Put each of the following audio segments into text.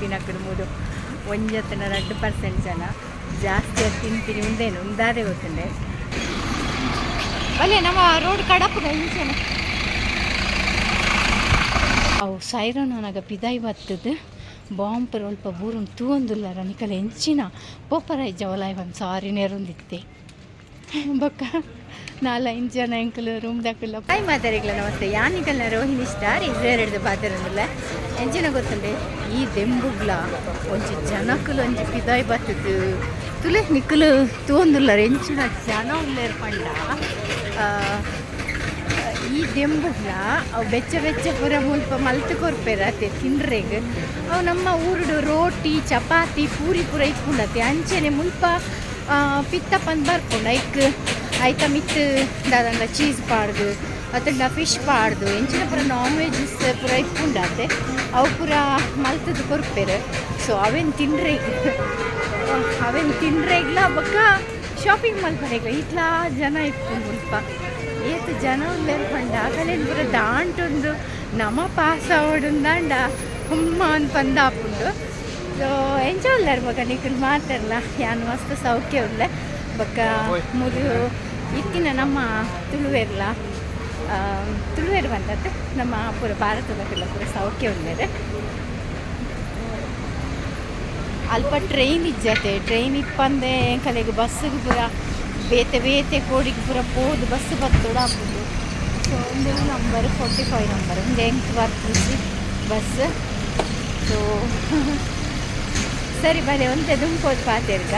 ತಿನ್ಪಿನಕ್ಕಡು ಮೂಡು ಒಂಜತ್ತಿನ ರಡ್ಡು percent ಜನ. ಜಾಸ್ತಿ ತಿನ್ಪಿನಿ ಉಂದೇನು ಉಂದಾದೆ ಗೊತ್ತುಂಡೆ ಅಲ್ಲೇ ನಮ್ಮ ರೋಡ್ ಕಡಪಗ ಅವು ಸೈರೋ ನನಗ ಪಿದಾಯಿ ಬತ್ತದು. ಬಾಂಪರ್ ಒಲ್ಪ ಬೂರುನ್ ತೂವೊಂದುಲ್ಲಾರ ನಿಕಲ ಎಂಚಿನ ಪೋಪರ ಜವಲಾಯ್ ಒಂದು ಸಾರಿ ನೆರೊಂದಿತ್ತೆ. ಬೊಕ್ಕ ನಾಲ ಇಂಚ್ ಜನ ರೂಮ್ ರೂಮ್ ದಾಕಲ್ಲ. ಹಾಯ್ ಮಾತಾಡಿಗ್ಲ ನಮಸ್ತೆ. ಯಾನಿಕಲ್ನ ರೋಹಿಣಿ ಸ್ಟಾರ್ ಇಸ್ರೇಲ್ ಹಿಡ್ದು ಬಾತಿರಂದಿಲ್ಲ ಎಂಚಿನ ಗೊತ್ತುಂಡೆ ಈ ದೆಂಬುಗ್ಲ, ಒಂಜಿ ಜನಕುಲು, ಒಂಜಿ ಪಿದಾಯ್ ಬತ್ತದು. ತುಲೆ ನಿಕಲು ತೂವೊಂದುಲ್ಲಾರ ಎಂಚಿನ ಜನ ಉಳ್ಳೇರ್ ಪಂಡ. ಈ ದೆಂಬುಗ್ಲ, ಅವು ಬೆಚ್ಚ ಬೆಚ್ಚ ಪೂರ ಮುಲ್ಪ ಮಲ್ತು ಕೊರ್ಪೇರ ಅತ್ತೆ ತಿಂಡ್ರೆಗ್ ಅವು ನಮ್ಮ ಊರುಡು ರೋಟಿ, ಚಪಾತಿ, ಪೂರಿ ಪೂರ ಇಕ್ಕೊಂಡತ್ತೆ. ಅಂಚೆನೆ ಮುಲ್ಪ ಪಿತ್ತ ಪಂದ್ ಬರ್ಪುಂಡ ಐಕ್ ಐತ ಮಿತ್ ದಾದಂಡ ಚೀಸ್ ಪಾಡ್ದು ಅತ್ತಂಡ ಫಿಶ್ ಪಾಡ್ದು, ಎಂಚಿನ ಪೂರ ನಾನ್ ವೆಜ್ಸ್ ಪೂರ ಇಪ್ಪುಂಡತೆ ಅವು ಪೂರ ಮಲ್ತದ್ದು ಕೊರ್ಪೆರ್. ಸೊ ಅವೇನು ತಿನ್ರೆಗ್ ಅವೇನು ತಿನ್ರೆಗ್ಲ ಬಕ್ಕ? ಶಾಪಿಂಗ್ ಮಲ್ಪರೆಗ್ಲ ಇತ್ಲಾ ಜನ ಇಪ್ಪುಂಡು ಮುಲ್ಪ ಏತು ಜನ ಉಳ್ಳೇರು ಪಂಡ ಆಗಲೇನು ಪೂರ ದಾಂಟುಂಡು ನಮ ಪಾಸ್ ಆವಡುಂದಾಂಡ ಹುಮ್ಮ ಅಂತ ಪಂದಾಪುಂಡು. ಸೊ ಎಂಜಾಯ್ ಉಳ್ಳಾರು ಬೊಕ ನಿಖಿಲ್ ಮಾತಾಡಲ್ಲ ಯಾನು ಮಸ್ತ್ ಸೌಖ್ಯ ಉಳ್ಳೆ ಬೊಕ್ಕ, ಮುದು ಇತ್ತಿನ ನಮ್ಮ ತುಳುವೆರ್ಲ ತುಳುವೆರ್ ಬಂದದ್ದು ನಮ್ಮ ಪೂರ ಭಾರತದಕ್ಕೆಲ್ಲ ಪೂರ ಸೌಖ್ಯ ಉಳ್ಳೇರು ಅಲ್ಪ ಟ್ರೈನ್ ಇಜ್ಜತೆ ಟ್ರೈನ್ ಇಪ್ಪಂದೆ ಕಲೆಗೆ ಬಸ್ಸಿಗೆ ಪೂರ ಬೇತೆ ಬೇತೆ ಕೋಡಿಗೆ ಪೂರ ಪೋದು ಬಸ್ ಬತ್ತೋಡ ಆಗ್ಬೋದು. ಸೊ ಒಂದು ನಂಬರ್ ಫೋರ್ಟಿ ಫೈವ್ ನಂಬರ್ ಒಂದು ಎಂಟು ಬರ್ತೀವಿ ಬಸ್. ಸೊ ಸರಿ ಬಲೆ ಒಂತೆ ದುಂಪೋದು ಪಾತೆರ್ಗ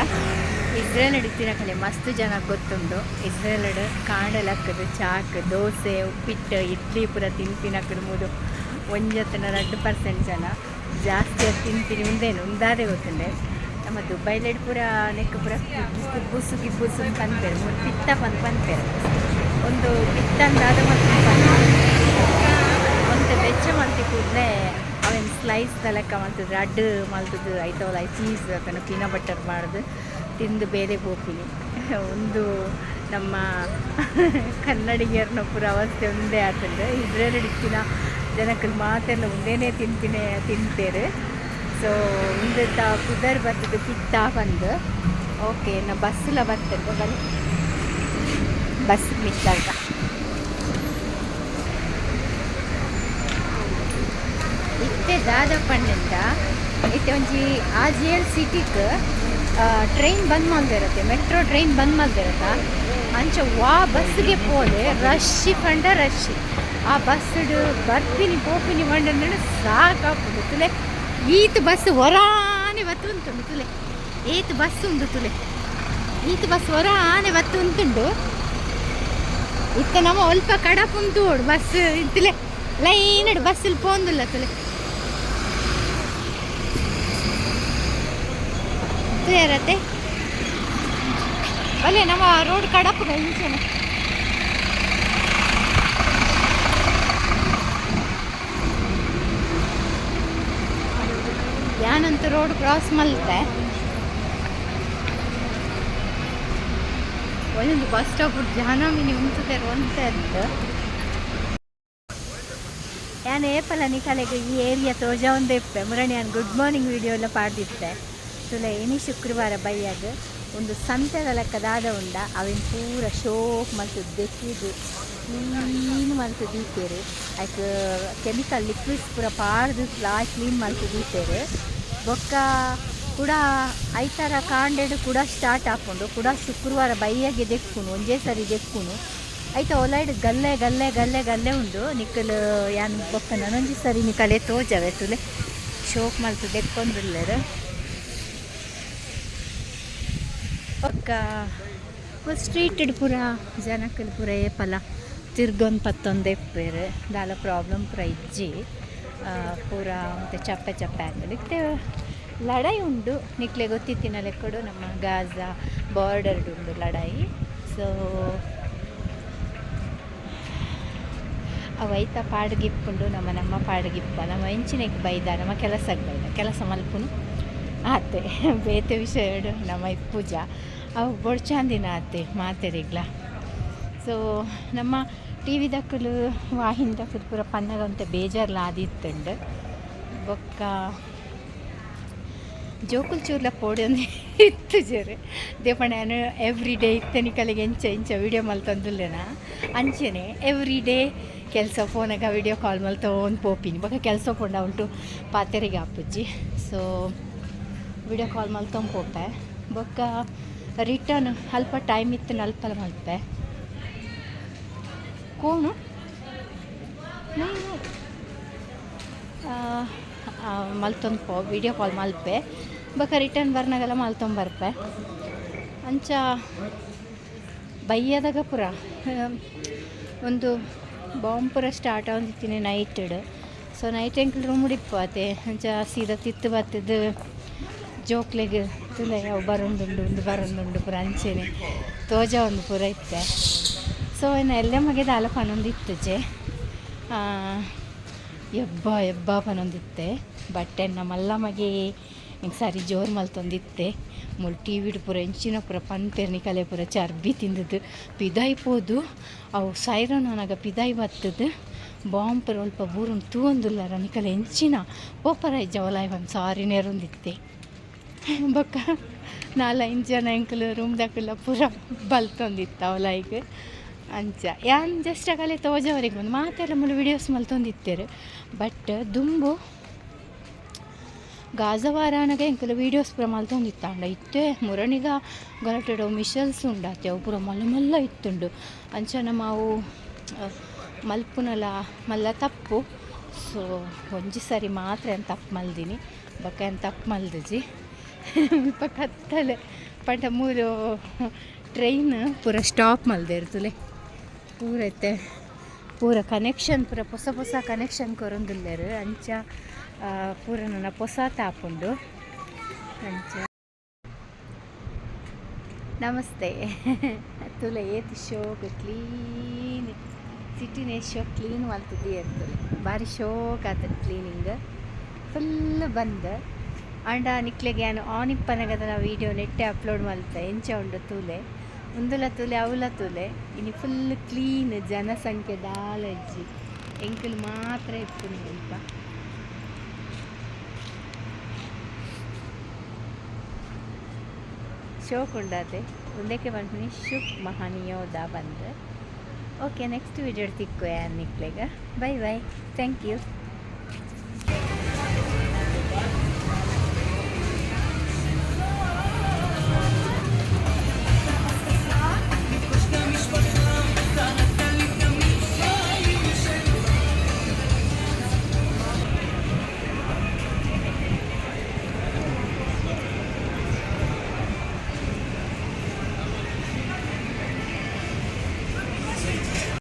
ಇಸ್ರೇಲ್ ನಡೀತಿನ ಕಲೆ, ಮಸ್ತ್ ಜನ ಗೊತ್ತುಂಡು ಇಸ್ರೇಲ್ ಕಾಂಡಲಕ್ಕದು ಚಾಕ್, ದೋಸೆ, ಉಪ್ಪಿಟ್ಟು, ಇಡ್ಲಿ ಪೂರ ತಿನ್ಪಿನಕ್ಕಡು ಮೂಡು ಒಂಜತ್ತನ ರಡ್ಡು ಪರ್ಸೆಂಟ್ ಜನ ಜಾಸ್ತಿ ಅದು ತಿಂತೀನಿ ಉಂದೇನು ಉಂದಾದೆ ಗೊತ್ತುಂಡೆ. ನಮ್ಮ ದುಬೈಲೆಡ್ ಪೂರ ನೆಕ್ ಪೂರ ಬುಸು ಕಿಬ್ಬುಸು ಪಂತೇರು ಮೂರು ಪಿತ್ತ ಪಂದ್ ಪಂತೇರು ಒಂದು ಪಿತ್ತ ಅಂದಾದ ಮತ್ತು ಒಂದು ಬೆಚ್ಚ ಮಲ್ತಿ ಕೂಡಲೇ ಅವೇನು ಸ್ಲೈಸ್ ತಲೆಕ್ಕ ಮಲ್ತದ್ದು ಅಡ್ಡು ಮಲ್ತದ್ದು ಐತವಲ್ಲ ಚೀಸ್ ಅದನ್ನು ಪೀನ ಬಟರ್ ಮಾಡ್ದು. ತಿಂದು ಬೇರೆ ಹೋಗ್ತೀನಿ. ಒಂದು ನಮ್ಮ ಕನ್ನಡಿಗರನ್ನ ಅವಸ್ಥೆ ಒಂದೇ ಆತಂದು ಇಸ್ರೇಲ್ ದಿನ ಜನಕ್ಕೆ ಮಾತೆಲ್ಲ ಒಂದೇನೇ ತಿಂತೀನಿ, ತಿಂತೇರು. ಸೊ ಒಂದು ತಾ ಕುದರ್ ಬರ್ತದೆ ಪಿತ್ತ ಬಂದು. ಓಕೆ ನಾ ಬಸ್ಸೆಲ್ಲ ಬರ್ತದೆ, ಬನ್ನಿ. ಬಸ್ ಮಿಸ್ ಆಗ ಇತ್ತೆ ದಾದ ಇತ್ತೆ ಒಂಜಿ ಎಲ್ ಸಿಟಿಗ್ ಟ್ರೈನ್ ಬಂದ್ ಮಲ್ದಿರತ್ತೆ ಮೆಟ್ರೋ ಟ್ರೈನ್ ಬಂದ್ ಮಲ್ದಿರತ್ತ ಅಂಚ ವಾ ಬಸ್ಗೆ ಪೋಲೆ ರಶ್ಶಿ ಪಂಡ ರಶ್ಶಿ ಆ ಬಸ್ಡ್ ಬರ್ಪಿನಿ ಪೋಪಿನಿ ಬಂಡಂದ್ರೆ ಸಾಕಾಪುದು ತುಲೆ. ಈತ್ ಬಸ್ ಹೊರಾನೆ ಬತ್ತು ಉಂಟುಂಡು ತುಲೆ. ಏತ್ ಬಸ್ ಉಂಡು ತುಲೆ. ಈತ್ ಬಸ್ ಹೊರಾನೆ ಬತ್ತು ಉಂಟುಂಡು ಇತ್ತ ನಮ್ಮ ಒಲ್ಪ ಕಡಪುಂತೋಡು ಬಸ್ ಇತ್ತಲೆ ಲೈನ್ ಬಸ್ಸಲ್ಲಿ ಪೋಂದಿಲ್ಲ ತುಲೆ. ಇರತ್ತೆ. ಅಲ್ಲಿ ನಮ್ಮ ರೋಡ್ ಕಡಪಗ ಇಂಚನೆ ಯಾನಂತೂ ರೋಡ್ ಕ್ರಾಸ್ ಮಲ್ತೆ ಒಂದೊಂದು ಬಸ್ ಸ್ಟಾಪ್ ಜನ ಮಿನಿ ಉಂಟುತ್ತಾರೆ ಅಂತ. ಯಾನ್ ಏಪಲ ನಿಕಲೆಗೆ ಈ ಏರಿಯಾ ತೋಜ ಒಂದೇ ಇಪ್ಪೆ ಮುರಣಿ ಗುಡ್ ಮಾರ್ನಿಂಗ್ ವಿಡಿಯೋ ಎಲ್ಲ ಪಾಡ್ದಿತ್ತೆ. ತುಲ ಎನಿ ಶುಕ್ರವಾರ ಬೈಯಾಗ ಒಂದು ಸಂತೆದ ಲೆಕ್ಕದಾದ ಉಂಡ, ಅವಿನ ಪೂರ ಶೋಕ್ ಮತ್ತು ಬೆಕ್ಕಿದು ಕ್ಲೀನ್ ಮಲ್ತು ದೀತೇರು ಆಯ್ತು ಕೆಮಿಕಲ್, ಲಿಕ್ವಿಡ್ಸ್ ಪೂರ ಪಾಡ್ದು ಲಾ ಕ್ಲೀನ್ ಮಲ್ತು ದೀತೇರು ಬೊಕ್ಕ ಕೂಡ ಐತರ ಕಾಂಡೆಡ್ ಕೂಡ ಸ್ಟಾರ್ಟ್ ಹಾಕೊಂಡು, ಕೂಡ ಶುಕ್ರವಾರ ಬೈಯಾಗೆ ದೆಕ್ಕುನು ಒಂದೇ ಸರಿ ದೆಕ್ಕುನು. ಐತ ಒಲೈಡ್ ಗಲ್ಲೆ ಗಲ್ಲೆ ಗಲ್ಲೆ ಗಲ್ಲೆ ಉಂಡು. ನಿಕ್ಕಲ್ ಯಾನ್ ಬೊಕ್ಕ ನನೊಂಜಿ ಸರಿ ನಿಕಲೆ ತೋಜವೆ ತುಲೆ. ಶೋಕ್ ಮಲ್ತು ದೆಕ್ಕೊಂದುಲ್ಲೆರ್. ಬೊಕ್ಕ ಸ್ಟ್ರೀಟ್ ಪೂರ ಜನಕ್ಕಲ್ ಪೂರ ಏಪಲ ತಿರ್ಗೊಂದು ಪತ್ತೊಂದೇ ಎಪ್ಪೇರು ದಾಲ ಪ್ರಾಬ್ಲಮ್ ಪೂರ ಇಜ್ಜಿ. ಪೂರ ಮತ್ತು ಚಪ್ಪೆ ಚಪ್ಪೆ ಆಗ್ತದೆ ಲಡಾಯಿ ಉಂಡು. ನಿಕ್ಲೆ ಗೊತ್ತಿತ್ತಿನ ಲೆಕ್ಕಡು ನಮ್ಮ ಗಾಜಾ ಬಾರ್ಡರ್ ಉಂಡು ಲಡಾಯಿ. ಸೊ ಅವೈತ ಪಾಡ್ಗಿಪ್ಪುಂಡು ನಮ್ಮ ನಮ್ಮ ಪಾಡ್ಗಿಪ್ಪ. ನಮ್ಮ ಹೆಂಚಿನಕ್ಕೆ ಬೈದ, ನಮ್ಮ ಕೆಲಸಕ್ಕೆ ಬೈದ. ಕೆಲಸ ಮಲ್ಪುನು. ಆತೆ, ಬೇತೆ ವಿಷಯ ನಮ್ಮ ಪೂಜಾ. ಅವು ಬೊಡ್ಚಾಂದಿನ ಆತೆ, ಮಾತೆರಿಗ್ಲ. ಸೊ ನಮ್ಮ ಟಿ ವಿ ದಕ್ಕಲು, ವಾಹಿನಿ ದಕ್ಕಲು ಪೂರ ಪನ್ನಗ ಅಂತ ಬೇಜಾರ್ಲ ಆದಿತ್ತುಂಡು. ಬೊಕ್ಕ ಜೋಕುಲ್ ಚೂರ್ಲ ಪೋಡಿ ಒಂದು ಇತ್ತು ಜರೆ. ದೇಪಣ ನಾನು ಎವ್ರಿ ಡೇ ಇತ್ತನಿಕಲಿಗೆ ಎಂಚ ಇಂಚ ವಿಡಿಯೋ ಮಲ್ತಂದುಲ್ಲೆನ ಅಂಚೆನೆ ಎವ್ರಿ ಡೇ ಕೆಲಸ ಫೋನಾಗ ವಿಡಿಯೋ ಕಾಲ್ ಮಲ್ ತೊಗೊಂಡು ಪೋಪಿನಿ. ಬೊಕ ಕೆಲಸ ಪೋಂಡ ಉಂಟು ಪಾತೆರಿಗೆ ಅಪ್ಪುಜ್ಜಿ ಸೊ ವಿಡಿಯೋ ಕಾಲ್ ಮಲ್ತೊಂದು ಹೋಪೆ ಬೊಕ್ಕ ರಿಟರ್ನ್ ಅಲ್ಪ ಟೈಮ್ ಇತ್ತು ಅಲ್ಪ ಮಲ್ಪೆ ಕೋನು ಮಲ್ತೊಂದು ಪೋ ವಿಡಿಯೋ ಕಾಲ್ ಮಲ್ಪೆ. ಬಕ್ಕ ರಿಟರ್ನ್ ಬರ್ನಾಗೆಲ್ಲ ಮಲ್ತೊಂದು ಬರ್ಪೆ ಅಂಚ ಬೈಯದಾಗ ಪುರ. ಒಂದು ಬಾಂಬ್ ಪುರ ಸ್ಟಾರ್ಟ್ ಆಗಿತ್ತೀನಿ ನೈಟಡ್ ಸೊ ನೈಟ್ ಎಂಕಲ್ ರೂಮ್ ಹಿಡಿಪ್ಪತೆ ಅಂಚ ಸೀದಾ ತಿತ್ತು ಬತ್ತದು ಜೋಕ್ಲೆಗ್ ತುಲೆ ಯಾವ ಬರೊಂದುಂಡು, ಒಂದು ಬರೊಂದುಂಡು ಪೂರ ಅಂಚೆನೆ ತೋಜ ಒಂದು ಪೂರ ಇತ್ತೆ. ಸೊ ಇನ್ನು ಎಲ್ಲ ಮಗೆ ದಾಲ ಪನೊಂದು ಇತ್ತುಜೆ ಎಬ್ಬ ಎಬ್ಬ ಪನೊಂದಿತ್ತೆ ಬಟ್ಟೆ ಮಲ್ಲ ಮಗೆ, ಹಿಂಗೆ ಸರಿ ಜೋರು ಮಲ್ತೊಂದಿತ್ತೆ ಮುಲ್ ಟಿ ವಿಡ್ ಪೂರ ಹೆಂಚಿನ ಪೂರ ಪನ್ಪೆರ್ನಿ ಕಲೆ ಪೂರ ಚರ್ಬಿ ತಿಂದದ್ದು. ಪಿದಾಯಿ ಪೋದು. ಅವು ಸೈರನ್ ನನಗೆ ಪಿದಾಯ್ ಬತ್ತದು. ಬಾಂಬ್ ಪೂರ ಅಲ್ಪ ತೂ ತೂವೊಂದುಲ್ಲಾರ ನಿಕಲೆ ಹೆಂಚಿನ ಓಪರ ಜವಲಾಯ್ ಒಂದು ಸಾರಿ ನೆರೊಂದಿತ್ತೆ ಬೊಕ್ಕ ನಾಲ್ಕು ಜನ ರೂಮ್ ರೂಮ್ದಾಕಲ್ಲ ಪೂರ ಬಲ್ತೊಂದಿತ್ತವ ಲೈಕ್ ಅಂಚ. ಯಾನ್ ಜಸ್ಟ್ ಆಗಲೇ ತೋಜವರಿಗೆ ಬಂದು ಮಾತೆಲ್ಲ ಮುಳು ವಿಡಿಯೋಸ್ ಮಲ್ತೊಂದಿತ್ತೇರು ಬಟ್ ದುಂಬು ಗಾಜವಾರಾನಗ ಎಂಕಲು ವೀಡಿಯೋಸ್ ಪೂರ ಮಲ್ತೊಂದಿತ್ತಾಂಡ ಇತ್ತೆ ಮುರಣಿಗ ಗಲಟೆಡೋ ಮಿಷಲ್ಸ್ ಉಂಡಾತೆ. ಅವು ಪೂರ ಮಲ್ಲ ಮಲ್ಲ ಇತ್ತುಂಡು. ಅಂಚನ ಮಾವು ಮಲ್ಪುನಲ ಮಲ್ಲ ತಪ್ಪು. ಸೊ ಒಂಜಿ ಸರಿ ಮಾತ್ರ ಏನು ತಪ್ಪು ಮಲ್ದಿನಿ. ಬಕ್ಕ ಏನು ತಪ್ಪು ಮಲ್ದಿಜಿ. ಇಪ್ಪ ಕತ್ತಲೆ ಪಂಡ ಮೂರು ಟ್ರೈನ್ ಪೂರ ಸ್ಟಾಪ್ ಮಲ್ದೆ ಇರ್ತಲೆ ಪೂರ ಐತೆ ಪೂರ ಕನೆಕ್ಷನ್ ಪೂರ ಹೊಸ ಹೊಸ ಕನೆಕ್ಷನ್ ಕೊರೊಂದುಲ್ಲೆರ್ ಅಂಚ ಪೂರ ನನ್ನ ಹೊಸ ತಾಪುಂಡು ಅಂಚ ನಮಸ್ತೆ ತುಲ ಏತ್ ಶೋಕ್ ಕ್ಲೀನ್ ಸಿಟಿನೇ ಶೋ ಕ್ಲೀನ್ ಮಾಡ್ತಿದ್ದಿ ಇರ್ತದೆ ಭಾರಿ ಶೋಕ್ ಆತ ಕ್ಲೀನಿಂಗ್ ಫುಲ್ ಬಂದ್ ಅಂಡ ನಿಕ್ಲೆಗೆ ನಾನು ಆನಿಪ್ಪನಗದ ನಾವು ವೀಡಿಯೋ ನೆಟ್ಟೆ ಅಪ್ಲೋಡ್ ಮಲ್ತೆ ಎಂಚ ಉಂಡು ತೂಲೆ. ಉಂದುಲ ತೂಲೆ, ಅವುಲ ತೂಲೆ. ಇನ್ನು ಫುಲ್ ಕ್ಲೀನ್ ಜನಸಂಖ್ಯೆ ದಾಲಜ್ಜಿ ಎಂಕಲ್ ಮಾತ್ರ ಇತ್ತು ಸ್ವಲ್ಪ. ಶೋಕ್ ಉಂಡಾದೆ ಮುಂದಕ್ಕೆ ಬಂದ್ಮಿ ಶುಕ್ ಮಹನೀಯೋದ ಬಂದ್ರೆ. ಓಕೆ ನೆಕ್ಸ್ಟ್ ವೀಡಿಯೋ ತಿಕ್ಕೋ ಯಾರು ನಿಕ್ಲೆಗ. Bye bye thank you